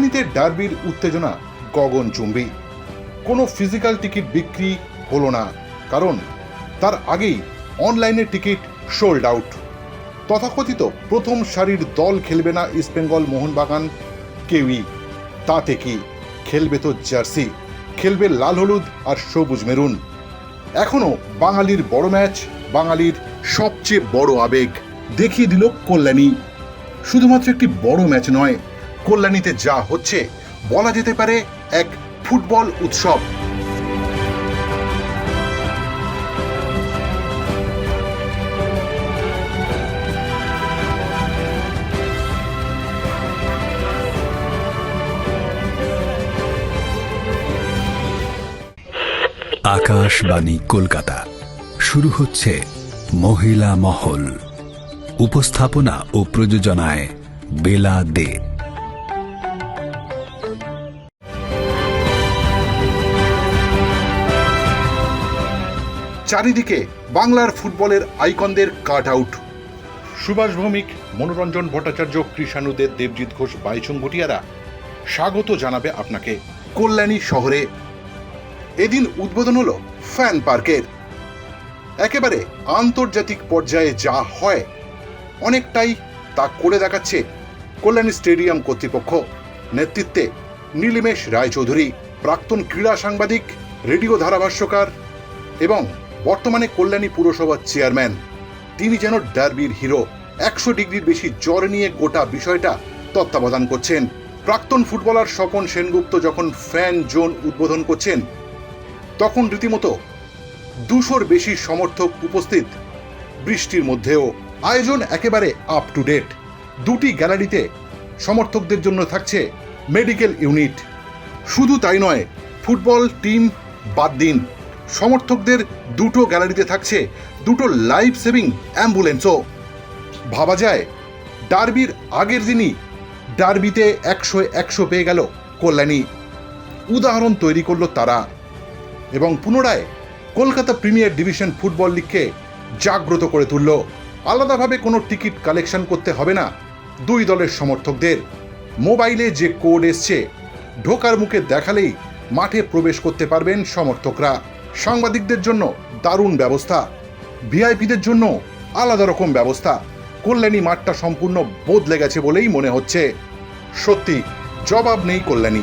কল্যাণীতে ডার্বির উত্তেজনা গগনচুম্বী কোনো physical ticket বিক্রি হলো না, কারণ তার আগেই অনলাইনে টিকিট সোল্ড আউট তথাকথিত প্রথম সারির দল খেলবে না ইস্টবেঙ্গল মোহনবাগান কেউই। তাতে কি খেলবে তো জার্সি খেলবে লাল হলুদ আর সবুজ মেরুন। এখনও বাঙালির বড় ম্যাচ বাঙালির সবচেয়ে বড় আবেগ। দেখিয়ে দিল কল্যাণী। শুধুমাত্র একটি বড় ম্যাচ নয় কল্যাণীতে যা হচ্ছে, বলা যেতে পারে এক ফুটবল উৎসব। আকাশবাণী কলকাতা। শুরু হচ্ছে মহিলা মহল। উপস্থাপনা ও প্রযোজনায় বেলা দে চারিদিকে বাংলার ফুটবলের আইকনদের কাট আউট। সুভাষ ভৌমিক, মনোরঞ্জন ভট্টাচার্য কৃষাণুদের দেবজিৎ ঘোষ, বাইচুং ভুটিয়ারা স্বাগত জানাবে আপনাকে কল্যাণী শহরে। এদিন উদ্বোধন হলো ফ্যান পার্কের। একেবারে আন্তর্জাতিক পর্যায়ে যা হয়, অনেকটাই তা করে দেখাচ্ছে কল্যাণী স্টেডিয়াম কর্তৃপক্ষ। নেতৃত্বে নীলিমেশ রায়চৌধুরী, প্রাক্তন ক্রীড়া সাংবাদিক, রেডিও ধারাভাষ্যকার এবং বর্তমানে কল্যাণী পুরসভার চেয়ারম্যান। তিনি যেন ডার্বির হিরো। একশো ডিগ্রির বেশি জ্বর নিয়ে গোটা বিষয়টা তত্ত্বাবধান করছেন। প্রাক্তন ফুটবলার স্বপন সেনগুপ্ত যখন ফ্যান জোন উদ্বোধন করছেন, তখন রীতিমতো দুশোর বেশি সমর্থক উপস্থিত বৃষ্টির মধ্যেও। আয়োজন একেবারে আপ টু ডেট দুটি গ্যালারিতে সমর্থকদের জন্য থাকছে মেডিকেল ইউনিট শুধু তাই নয়, ফুটবল টিম বাদ দিন। সমর্থকদের দুটো গ্যালারিতে থাকছে দুটো লাইফ সেভিং অ্যাম্বুলেন্সও ভাবা যায়, ডার্বির আগের দিনই ডার্বিতে একশো একশো পেয়ে গেল কল্যাণী। উদাহরণ তৈরি করল তারা। এবং পুনরায় কলকাতা প্রিমিয়ার ডিভিশন ফুটবল লিগকে জাগ্রত করে তুলল। আলাদাভাবে কোনো টিকিট কালেকশন করতে হবে না দুই দলের সমর্থকদের। মোবাইলে যে কোড এসছে, ঢোকার মুখে দেখালেই মাঠে প্রবেশ করতে পারবেন সমর্থকরা। সাংবাদিকদের জন্য দারুণ ব্যবস্থা। ভিআইপিদের জন্য আলাদা রকম ব্যবস্থা। কল্যাণী মাঠটা সম্পূর্ণ বদলে গেছে বলেই মনে হচ্ছে। সত্যি, জবাব নেই Kalyani.